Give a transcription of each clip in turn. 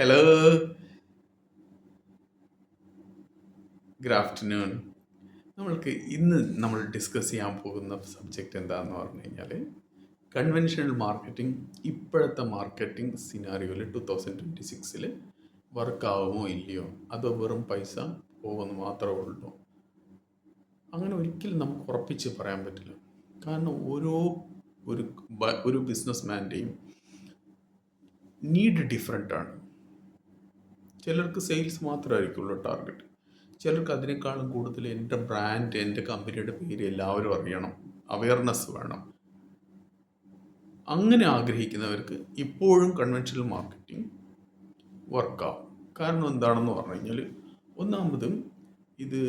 Hello good afternoon നമ്മൾക്ക് ഇന്ന് നമ്മൾ ഡിസ്കസ് ചെയ്യാൻ പോകുന്ന സബ്ജക്റ്റ് എന്താണെന്ന് പറഞ്ഞു കഴിഞ്ഞാൽ കൺവെൻഷണൽ മാർക്കറ്റിംഗ് ഇപ്പോഴത്തെ മാർക്കറ്റിംഗ് സിനാറിയോയിൽ ടു തൗസൻഡ് ട്വന്റി സിക്സിൽ വർക്കാവുമോ ഇല്ലയോ? അതോ വെറും പൈസ പോകുമെന്ന് മാത്രമേ ഉള്ളൂ? അങ്ങനെ ഒരിക്കലും നമുക്ക് ഉറപ്പിച്ച് പറയാൻ പറ്റില്ല. കാരണം ഓരോ ഒരു ഒരു ബിസിനസ് മാന്റെയും നീഡ് ഡിഫറെന്റ് ആണ്. ചിലർക്ക് സെയിൽസ് മാത്രമായിരിക്കുള്ളൂ ടാർഗറ്റ് ചിലർക്ക് അതിനേക്കാളും കൂടുതൽ എന്റെ ബ്രാൻഡ് എന്റെ കമ്പനിയുടെ പേര് എല്ലാവരും അറിയണം. അവയർനെസ് വേണം. അങ്ങനെ ആഗ്രഹിക്കുന്നവർക്ക് ഇപ്പോഴും കൺവെൻഷണൽ മാർക്കറ്റിംഗ് വർക്കാവും കാരണം എന്താണെന്ന് പറഞ്ഞു കഴിഞ്ഞാൽ ഒന്നാമതും ഇത്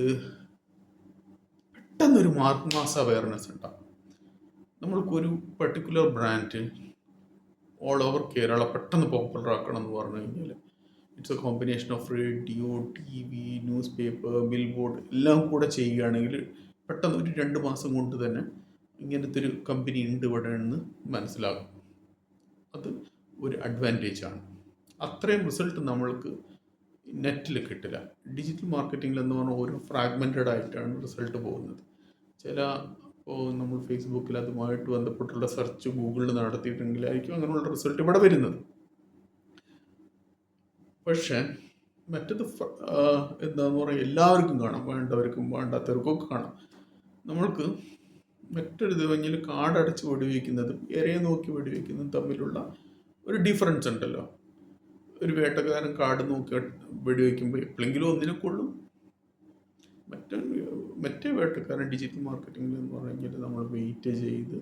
പെട്ടെന്നൊരു മാർക്ക് മാസ് അവയർനെസ് ഉണ്ടാകും നമ്മൾക്കൊരു particular brand all over Kerala പെട്ടെന്ന് പോപ്പുലർ ആക്കണം എന്ന് പറഞ്ഞു കഴിഞ്ഞാൽ it's a combination of radio T V newspaper billboard എല്ലാം കൂടെ ചെയ്യുകയാണെങ്കിൽ പെട്ടെന്ന് ഒരു രണ്ട് മാസം കൊണ്ട് തന്നെ ഇങ്ങനത്തെ ഒരു കമ്പനി ഉണ്ട് ഇവിടെ എന്ന് മനസ്സിലാകും. അത് ഒരു അഡ്വാന്റേജ് ആണ്. അത്രയും റിസൾട്ട് നമ്മൾക്ക് നെറ്റിൽ കിട്ടില്ല. ഡിജിറ്റൽ മാർക്കറ്റിംഗിൽ എന്ന് പറഞ്ഞാൽ ഓരോ ഫ്രാഗ്മെന്റഡ് ആയിട്ടാണ് റിസൾട്ട് പോകുന്നത്. ചില ഇപ്പോൾ നമ്മൾ ഫേസ്ബുക്കിൽ അതുമായിട്ട് ബന്ധപ്പെട്ടുള്ള സെർച്ച് ഗൂഗിളിൽ നടത്തിയിട്ടുണ്ടെങ്കിലായിരിക്കും അങ്ങനെയുള്ള റിസൾട്ട് ഇവിടെ വരുന്നത്. പക്ഷേ മറ്റത് എന്താന്ന് പറയുക എല്ലാവർക്കും കാണാം. വേണ്ടവർക്കും വേണ്ടാത്തവർക്കും ഒക്കെ കാണാം. നമ്മൾക്ക് മറ്റൊരു ദിവങ്ങിൽ കാടടച്ച് വെടിവെക്കുന്നതും ഇരയെ നോക്കി വെടിവെക്കുന്നതും തമ്മിലുള്ള ഒരു ഡിഫറൻസ് ഉണ്ടല്ലോ. ഒരു വേട്ടക്കാരൻ കാട് നോക്കി വെടിവെക്കുമ്പോൾ എപ്പോഴെങ്കിലും ഒന്നിനെ കൊള്ളും. മറ്റേ മറ്റേ വേട്ടക്കാരൻ ഡിജിറ്റൽ മാർക്കറ്റിംഗിൽ എന്ന് പറഞ്ഞു നമ്മൾ വെയിറ്റ് ചെയ്ത്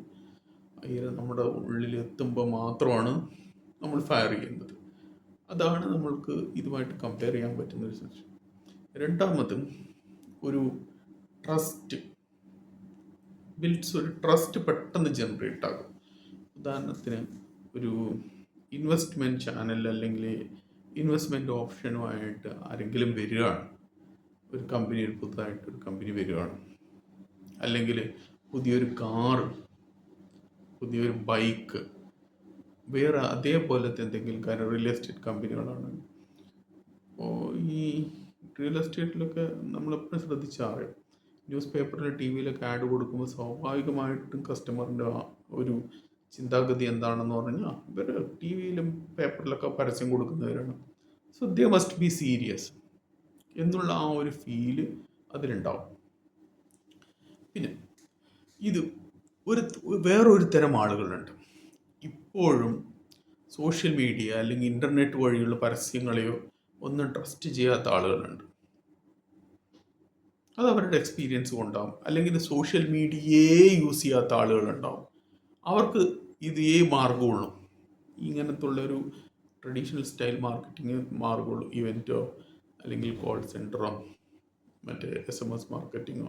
ഇര നമ്മുടെ ഉള്ളിൽ എത്തുമ്പോൾ മാത്രമാണ് നമ്മൾ ഫയർ ചെയ്യുന്നത്. അതാണ് നമ്മൾക്ക് ഇതുമായിട്ട് കമ്പയർ ചെയ്യാൻ പറ്റുന്ന ഒരു സംശയം രണ്ടാമതും ഒരു ട്രസ്റ്റ് ബിൽഡ്സ് ഒരു ട്രസ്റ്റ് പെട്ടെന്ന് ജനറേറ്റ് ആകും. ഉദാഹരണത്തിന് ഒരു ഇൻവെസ്റ്റ്മെന്റ് ചാനൽ അല്ലെങ്കിൽ ഇൻവെസ്റ്റ്മെന്റ് ഓപ്ഷനുമായിട്ട് ആരെങ്കിലും വരികയാണ്. ഒരു കമ്പനി ഒരു പുതുതായിട്ട് ഒരു കമ്പനി വരികയാണ്. അല്ലെങ്കിൽ പുതിയൊരു കാറ് പുതിയൊരു ബൈക്ക് വേറെ അതേപോലത്തെ എന്തെങ്കിലും കാര്യം റിയൽ എസ്റ്റേറ്റ് കമ്പനികളാണ് അപ്പോൾ ഈ റിയൽ എസ്റ്റേറ്റിലൊക്കെ നമ്മളെപ്പോഴും ശ്രദ്ധിച്ചറിയാം ന്യൂസ് പേപ്പറിൽ ടി വിയിലൊക്കെ ആഡ് കൊടുക്കുമ്പോൾ സ്വാഭാവികമായിട്ടും കസ്റ്റമറിന്റെ ഒരു ചിന്താഗതി എന്താണെന്ന് പറഞ്ഞാൽ ഇവർ ടി വിയിലും പേപ്പറിലൊക്കെ പരസ്യം കൊടുക്കുന്നവരാണ്. So they must be serious എന്നുള്ള ആ ഒരു ഫീൽ അതിലുണ്ടാവും. പിന്നെ ഇത് ഒരു വേറൊരു തരം ആളുകളുണ്ട്. ഇപ്പോഴും സോഷ്യൽ മീഡിയ അല്ലെങ്കിൽ ഇന്റർനെറ്റ് വഴിയുള്ള പരസ്യങ്ങളെയോ ഒന്നും ട്രസ്റ്റ് ചെയ്യാത്ത ആളുകളുണ്ട്. അത് അവരുടെ എക്സ്പീരിയൻസ് കൊണ്ടാവും. അല്ലെങ്കിൽ സോഷ്യൽ മീഡിയയെ യൂസ് ചെയ്യാത്ത ആളുകളുണ്ടാവും. അവർക്ക് ഇതേ മാർഗമുള്ളൂ. ഇങ്ങനത്തുള്ള ഒരു ട്രഡീഷണൽ സ്റ്റൈൽ മാർക്കറ്റിംഗ് മാർഗമുള്ളൂ. ഇവന്റോ അല്ലെങ്കിൽ കോൾ സെന്ററോ മറ്റേ എസ് എം എസ് മാർക്കറ്റിങ്ങോ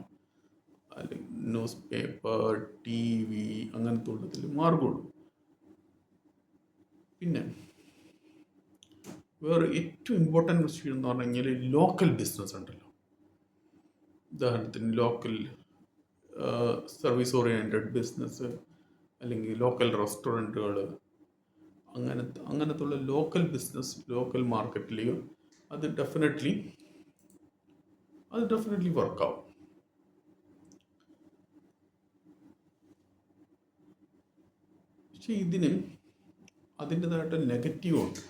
അല്ലെങ്കിൽ ന്യൂസ് പേപ്പർ ടി വി അങ്ങനത്തെ ഉള്ളതിൽ മാർഗമുള്ളൂ. പിന്നെ വേറെ ഏറ്റവും ഇമ്പോർട്ടന്റ് വിഷയം എന്ന് പറഞ്ഞു കഴിഞ്ഞാൽ ലോക്കൽ ബിസിനസ് ഉണ്ടല്ലോ. ഉദാഹരണത്തിന് ലോക്കൽ സർവീസ് ഓറിയന്റഡ് ബിസിനസ് അല്ലെങ്കിൽ ലോക്കൽ റെസ്റ്റോറന്റുകൾ അങ്ങനത്തെ അങ്ങനത്തുള്ള ലോക്കൽ ബിസിനസ് ലോക്കൽ മാർക്കറ്റിൽ അത് ഡെഫിനറ്റ്ലി അത് ഡെഫിനറ്റ്ലി വർക്കാവും പക്ഷേ ഇതിന് അതിന്റെതായിട്ട് നെഗറ്റീവ് ഉണ്ട്.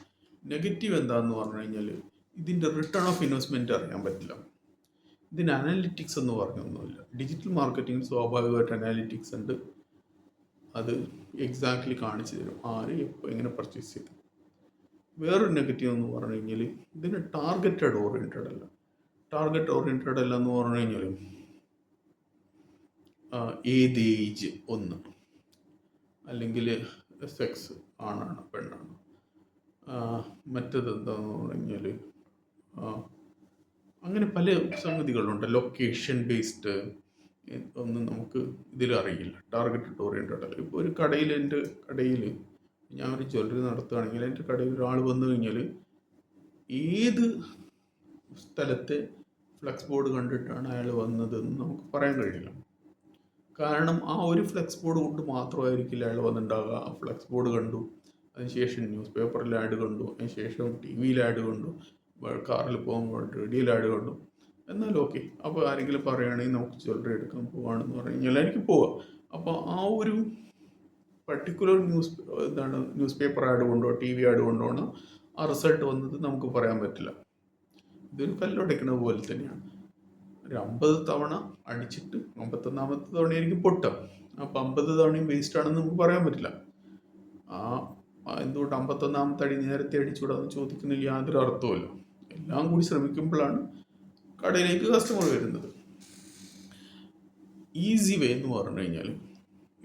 നെഗറ്റീവ് എന്താണെന്ന് പറഞ്ഞു കഴിഞ്ഞാൽ ഇതിന്റെ റിട്ടേൺ ഓഫ് ഇൻവെസ്റ്റ്മെന്റ് അറിയാൻ പറ്റില്ല. ഇതിന് അനാലിറ്റിക്സ് എന്ന് പറഞ്ഞൊന്നുമില്ല. ഡിജിറ്റൽ മാർക്കറ്റിംഗ് സ്വാഭാവികമായിട്ട് അനാലിറ്റിക്സ് ഉണ്ട്. അത് എക്സാക്ട്ലി കാണിച്ചു തരും. ആര് എപ്പോൾ എങ്ങനെ പർച്ചേസ് ചെയ്തു. വേറൊരു നെഗറ്റീവ് എന്ന് പറഞ്ഞു കഴിഞ്ഞാൽ ഇതിന് ടാർഗറ്റഡ് ഓറിയന്റഡ് അല്ല. ടാർഗറ്റ് ഓറിയന്റഡ് അല്ല എന്ന് പറഞ്ഞു കഴിഞ്ഞാൽ ഏത് ഏജ് ഒന്ന്. അല്ലെങ്കിൽ സെക്സ് ആണാണ് പെണ്ണാണ്. മറ്റത് എന്താണെന്ന് പറഞ്ഞു കഴിഞ്ഞാൽ അങ്ങനെ പല സംഗതികളുണ്ട്. ലൊക്കേഷൻ ബേസ്ഡ് ഒന്നും നമുക്ക് ഇതിൽ അറിയില്ല. ടാർഗറ്റഡ് ഓറിയന്റഡ് അല്ല. ഇപ്പോൾ ഒരു കടയിൽ എന്റെ കടയിൽ ഞാൻ ഒരു ജ്വല്ലറി നടത്തുകയാണെങ്കിൽ എന്റെ കടയിൽ ഒരാൾ വന്നു കഴിഞ്ഞാൽ ഏത് സ്ഥലത്തെ ഫ്ലക്സ് ബോർഡ് കണ്ടിട്ടാണ് അയാൾ വന്നതെന്ന് നമുക്ക് പറയാൻ കഴിയില്ല. കാരണം ആ ഒരു ഫ്ലെക്സ് ബോർഡ് കൊണ്ട് മാത്രമായിരിക്കില്ല അയാൾ വന്നിട്ടുണ്ടാകുക ആ ഫ്ലെക്സ് ബോർഡ് കണ്ടു. അതിനുശേഷം ന്യൂസ് പേപ്പറിൽ ആഡ് കണ്ടു. അതിനുശേഷം ടി വിയിൽ ആഡ് കണ്ടു. കാറിൽ പോകുമ്പോൾ റേഡിയോയിൽ ആഡ് കണ്ടു. എന്നാൽ ഓക്കെ അപ്പോൾ ആരെങ്കിലും പറയുകയാണെങ്കിൽ നമുക്ക് ജ്വല്ലറി എടുക്കാൻ പോവാണെന്ന് പറഞ്ഞു കഴിഞ്ഞാൽ എനിക്ക് പോവാം. അപ്പോൾ ആ ഒരു പർട്ടിക്കുലർ ന്യൂസ് എന്താണ് ന്യൂസ് പേപ്പർ ആഡ് കൊണ്ടോ ടി വി ആഡ് കൊണ്ടോ ആ റിസൾട്ട് വന്നത് നമുക്ക് പറയാൻ പറ്റില്ല. ഇതൊരു കല്ലുടയ്ക്കുന്നത് പോലെ തന്നെയാണ്. ഒരു അമ്പത് തവണ അടിച്ചിട്ട് അമ്പത്തൊന്നാമത്തെ തവണയായിരിക്കും പൊട്ടുക അപ്പം അമ്പത് തവണയും വേസ്റ്റ് ആണെന്ന് നമുക്ക് പറയാൻ പറ്റില്ല. ആ എന്തുകൊണ്ട് അമ്പത്തൊന്നാമത്തെ അടി നേരത്തെ അടിച്ചുകൂടാന്ന് ചോദിക്കുന്നതിൽ യാതൊരു അർത്ഥവുമില്ല. എല്ലാം കൂടി ശ്രമിക്കുമ്പോഴാണ് കടയിലേക്ക് കസ്റ്റമർ വരുന്നത്. ഈസി വേ എന്ന് പറഞ്ഞു കഴിഞ്ഞാൽ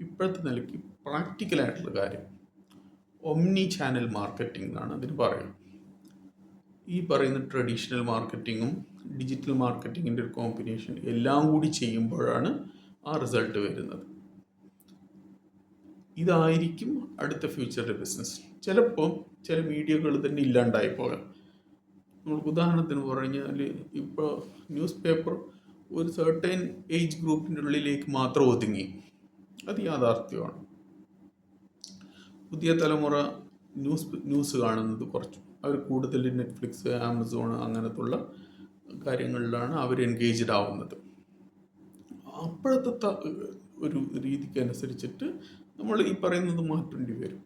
ഇപ്പോഴത്തെ നിലയ്ക്ക് പ്രാക്ടിക്കലായിട്ടുള്ള കാര്യം. ഒമ്നി ചാനൽ മാർക്കറ്റിംഗ് എന്നാണ് അതിന് പറയുക. ഈ പറയുന്ന ട്രഡീഷണൽ മാർക്കറ്റിങ്ങും ഡിജിറ്റൽ മാർക്കറ്റിങ്ങിന്റെ ഒരു കോമ്പിനേഷൻ എല്ലാം കൂടി ചെയ്യുമ്പോഴാണ് ആ റിസൾട്ട് വരുന്നത്. ഇതായിരിക്കും അടുത്ത ഫ്യൂച്ചറിന്റെ ബിസിനസ് ചിലപ്പോൾ ചില മീഡിയകൾ തന്നെ ഇല്ലാണ്ടായി പോകാം. നമുക്ക് ഉദാഹരണത്തിന് പറഞ്ഞാൽ ഇപ്പോൾ ന്യൂസ് പേപ്പർ ഒരു സർട്ടൈൻ ഏജ് ഗ്രൂപ്പിന്റെ ഉള്ളിലേക്ക് മാത്രം ഒതുങ്ങി. അത് യാഥാർത്ഥ്യമാണ്. പുതിയ തലമുറ ന്യൂസ് ന്യൂസ് കാണുന്നത് കുറച്ചു അവർ കൂടുതൽ നെറ്റ്ഫ്ലിക്സ് ആമസോൺ അങ്ങനത്തുള്ള കാര്യങ്ങളിലാണ് അവർ എൻഗേജ്ഡ് ആവുന്നത്. അപ്പോഴത്തെ ഒരു രീതിക്ക് അനുസരിച്ചിട്ട് നമ്മൾ ഈ പറയുന്നത് മാറ്റേണ്ടി വരും.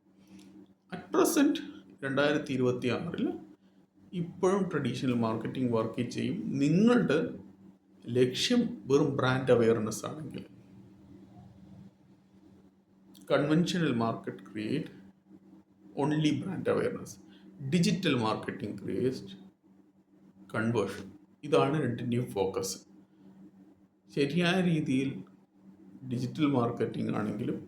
അറ്റ് പ്രസന്റ് രണ്ടായിരത്തി ഇരുപത്തി ആറിൽ ഇപ്പോഴും ട്രഡീഷണൽ മാർക്കറ്റിംഗ് വർക്ക് ചെയ്യും. നിങ്ങളുടെ ലക്ഷ്യം വെറും ബ്രാൻഡ് അവയർനെസ് ആണെങ്കിൽ. Conventional market create only brand awareness digital marketing create conversion ഇതാണ് രണ്ടിന്റെയും ഫോക്കസ് ശരിയായ രീതിയിൽ ഡിജിറ്റൽ മാർക്കറ്റിംഗ് ആണെങ്കിലും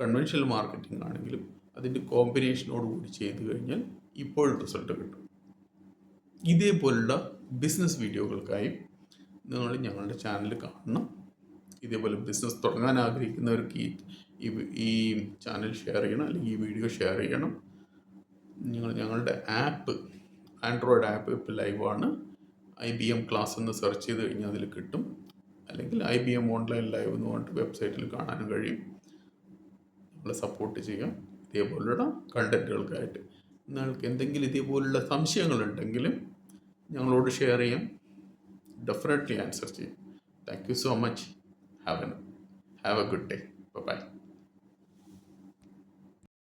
കൺവെൻഷണൽ മാർക്കറ്റിംഗ് ആണെങ്കിലും അതിന്റെ കോമ്പിനേഷനോടുകൂടി ചെയ്തു കഴിഞ്ഞാൽ ഇപ്പോൾ റിസൾട്ട് കിട്ടും. ഇതേപോലുള്ള ബിസിനസ് വീഡിയോകൾക്കായി നിങ്ങൾ ഞങ്ങളുടെ ചാനൽ കാണണം. ഇതേപോലെ ബിസിനസ് തുടങ്ങാൻ ആഗ്രഹിക്കുന്നവർക്ക് ഈ ഈ ഈ ചാനൽ ഷെയർ ചെയ്യണം അല്ലെങ്കിൽ ഈ വീഡിയോ ഷെയർ ചെയ്യണം. നിങ്ങൾ ഞങ്ങളുടെ ആപ്പ് ആൻഡ്രോയിഡ് ആപ്പ് ഇപ്പോൾ ലൈവാണ് ഐ ബി എം ക്ലാസ് എന്ന് സെർച്ച് ചെയ്ത് കഴിഞ്ഞാൽ അതിൽ കിട്ടും. അല്ലെങ്കിൽ I B M online live എന്ന് പറഞ്ഞിട്ട് വെബ്സൈറ്റിൽ കാണാനും കഴിയും. നമ്മളെ സപ്പോർട്ട് ചെയ്യാം. ഇതേപോലുള്ള കണ്ടന്റുകൾക്കായിട്ട് നിങ്ങൾക്ക് എന്തെങ്കിലും ഇതേപോലുള്ള സംശയങ്ങളുണ്ടെങ്കിലും ഞങ്ങളോട് ഷെയർ ചെയ്യാം. ഡെഫിനറ്റ്ലി ആൻസർ ചെയ്യാം. Thank you so much have a have a good day bye